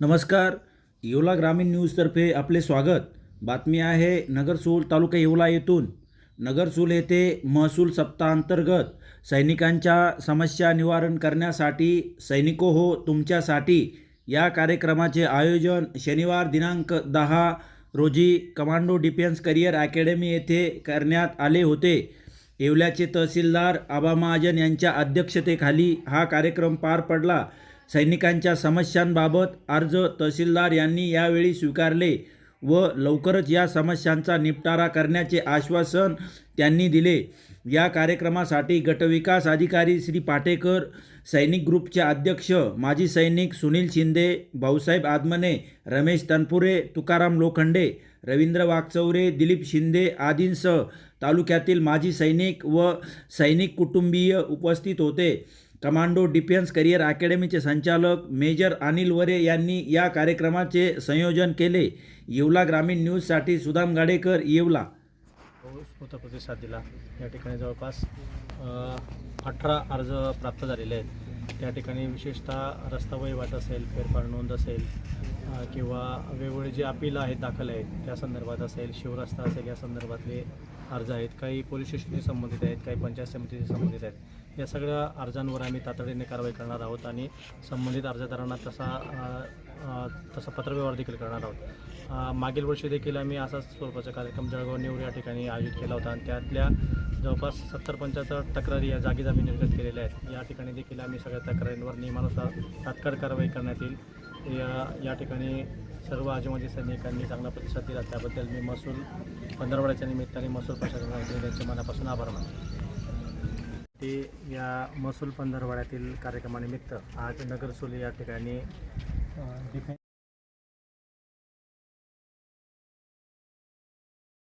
नमस्कार. येवला ग्रामीण न्यूजतर्फे आपले स्वागत. बातमी आहे नगरसूल तालुका येवला येथून. नगरसूल येथे महसूल सप्ताहांतर्गत सैनिकांच्या समस्या निवारण करण्यासाठी सैनिको हो तुमच्यासाठी या कार्यक्रमाचे आयोजन शनिवार दिनांक दहा रोजी कमांडो डिफेन्स करिअर अकॅडमी येथे करण्यात आले होते. येवल्याचे तहसीलदार आबा महाजन यांच्या अध्यक्षतेखाली हा कार्यक्रम पार पडला. सैनिकांच्या समस्यांबाबत अर्ज तहसीलदार यांनी यावेळी स्वीकारले व लवकरच या समस्यांचा निपटारा करण्याचे आश्वासन त्यांनी दिले. या कार्यक्रमासाठी गटविकास अधिकारी श्री पाटेकर सैनिक ग्रुपचे अध्यक्ष माजी सैनिक सुनील शिंदे भाऊसाहेब आदमने रमेश तनपुरे तुकाराम लोखंडे रवींद्र वागचौरे दिलीप शिंदे आदींसह तालुक्यातील माजी सैनिक व सैनिक कुटुंबीय उपस्थित होते. कमांडो डिफेन्स करिअर अकॅडमीचे संचालक मेजर अनिल वरे यांनी या कार्यक्रमाचे संयोजन केले. येवला ग्रामीण न्यूजसाठी सुदाम गाडेकर येवला. उत्स्फूर्त प्रतिसाद दिला या ठिकाणी जवळपास अठरा अर्ज प्राप्त झालेले आहेत. त्या ठिकाणी विशेषतः रस्ता वहिवाट असेल फेरफार नोंद असेल किंवा वेगवेगळे जे अपील आहेत दाखल आहेत त्या संदर्भात असेल शिवरस्ता असेल या संदर्भातले अर्ज आहेत काही पोलीस स्टेशनशी संबंधित आहेत काही पंचायत समितीशी संबंधित आहेत. या सगळ्या अर्जांवर आम्ही तातडीने कारवाई करणार आहोत आणि संबंधित अर्जदारांना तसा तसा पत्रव्यवहार देखील करणार आहोत. मागील वर्षी देखील आम्ही असाच स्वरूपाचा कार्यक्रम जळगाव नेवर या ठिकाणी आयोजित केला होता आणि त्यातल्या जवळपास सत्तर पंच्याहत्तर तक्रारी या जागीच आम्ही निर्गत केलेल्या आहेत. या ठिकाणी देखील आम्ही सगळ्या तक्रारींवर नियमानुसार तात्काळ कारवाई करण्यात येईल. या या ठिकाणी सर्व आजूबाजी सैनिकांनी चांगला प्रतिसाद दिला. त्याबद्दल मी महसूल पंधरवड्याच्या निमित्ताने महसूल प्रशासनाचे त्यांचे मनापासून आभार मानतो. ते या महसूल पंधरवड्यातील कार्यक्रमानिमित्त आज नगरसोली या ठिकाणी डिफेन्स